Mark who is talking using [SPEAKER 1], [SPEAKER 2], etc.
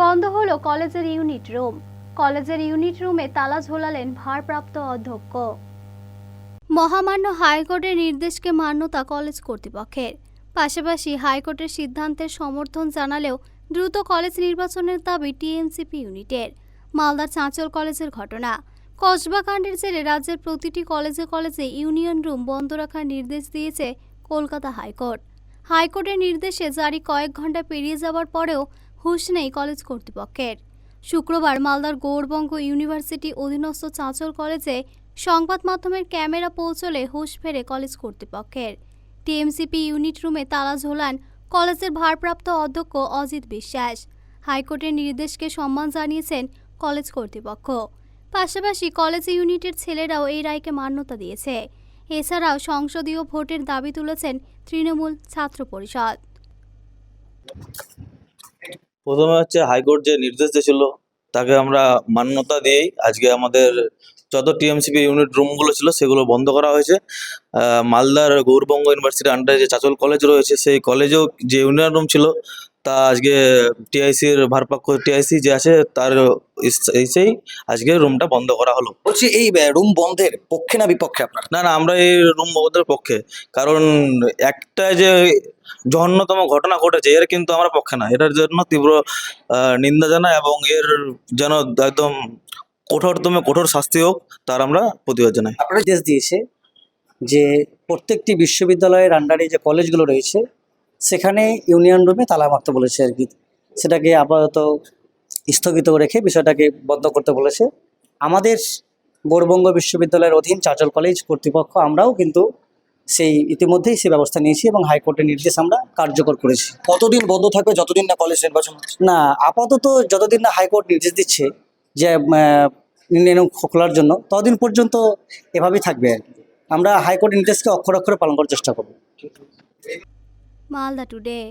[SPEAKER 1] বন্ধ হলো কলেজের ইউনিট রুম। কলেজের ইউনিট রুমে তালা ঝোলালেন ভারপ্রাপ্ত অধ্যক্ষ। মহামান্য হাইকোর্টের নির্দেশকে মান্যতা কলেজ কর্তৃপক্ষের। পাশাপাশি হাইকোর্টের সিদ্ধান্তের সমর্থন জানালেও দ্রুত কলেজ নির্বাচনের দাবি টিএমসিপি ইউনিটের। মালদার চাঁচল কলেজের ঘটনা। কসবাকাণ্ডের জেরে রাজ্যের প্রতিটি কলেজে কলেজে ইউনিয়ন রুম বন্ধ রাখার নির্দেশ দিয়েছে কলকাতা হাইকোর্ট। হাইকোর্টের নির্দেশে জারি কয়েক ঘণ্টা পেরিয়ে যাওয়ার পরেও হুঁশ নেই কলেজ কর্তৃপক্ষের। শুক্রবার মালদার গৌরবঙ্গ ইউনিভার্সিটি অধীনস্থ চাঁচল কলেজে সংবাদ মাধ্যমের ক্যামেরা পৌঁছলে হুঁশ ফেরে কলেজ কর্তৃপক্ষের। টিএমসিপি ইউনিট রুমে তালা ঝোলান কলেজের ভারপ্রাপ্ত অধ্যক্ষ অজিত বিশ্বাস। হাইকোর্টের নির্দেশকে সম্মান জানিয়েছেন কলেজ কর্তৃপক্ষ। পাশাপাশি কলেজ ইউনিটের ছেলেরাও এই রায়কে মান্যতা দিয়েছে। এছাড়াও সংসদীয় ভোটের দাবি তুলেছেন তৃণমূল ছাত্র পরিষদ।
[SPEAKER 2] প্রথমে হচ্ছে হাইকোর্ট যে নির্দেশ দিয়েছিল তাকে আমরা মান্যতা দিয়েই আজকে আমাদের যত টিএমসিপি ইউনিট রুমগুলো ছিল সেগুলো বন্ধ করা হয়েছে। মালদার গৌরবঙ্গ ইউনিভার্সিটির আন্ডারে যে চাচল কলেজ রয়েছে সেই কলেজেও যে ইউনিয়ন রুম ছিল তা আজকে টিআইসির ভারপ্রাপ্ত টিআইসি যে আছে তার এসেই আজকে রুমটা বন্ধ করা হলো।
[SPEAKER 3] বলছি এই রুম বন্ধের পক্ষে না বিপক্ষে আপনার?
[SPEAKER 2] না না আমরা এই রুম বন্ধের পক্ষে। কারণ একটা যে জঘন্যতম ঘটনা ঘটেছে, এর কিন্তু আমরা পক্ষে না। এটার জন্য তীব্র নিন্দা জানাই এবং এর যেন একদম কঠোরতম, কঠোর শাস্তি হোক, তার আমরা প্রতিবাদ জানাই।
[SPEAKER 3] আপনারা নির্দেশ দিয়েছে যে প্রত্যেকটি বিশ্ববিদ্যালয়ের আন্ডারে যে কলেজগুলো রয়েছে, সেখানে ইউনিয়ন রুমে তালা মারতে বলেছে আর কি। সেটাকে আপাতত স্থগিত রেখে বিষয়টাকে বন্ধ করতে বলেছে। আমাদের গৌরবঙ্গ বিশ্ববিদ্যালয়ের অধীন চাচল কলেজ কর্তৃপক্ষ আমরাও কিন্তু সেই ইতিমধ্যেই সে ব্যবস্থা নিয়েছি এবং হাইকোর্টের নির্দেশ আমরা কার্যকর করেছি।
[SPEAKER 4] কতদিন বন্ধ থাকবে যতদিন না কলেজ নির্বাচন
[SPEAKER 3] না আপাতত যতদিন না হাইকোর্ট নির্দেশ দিচ্ছে যে খোলার জন্য ততদিন পর্যন্ত এভাবেই থাকবে আর কি। আমরা হাইকোর্টের নির্দেশকে অক্ষর অক্ষরে পালন করার চেষ্টা করব।
[SPEAKER 1] মালদা টুডে।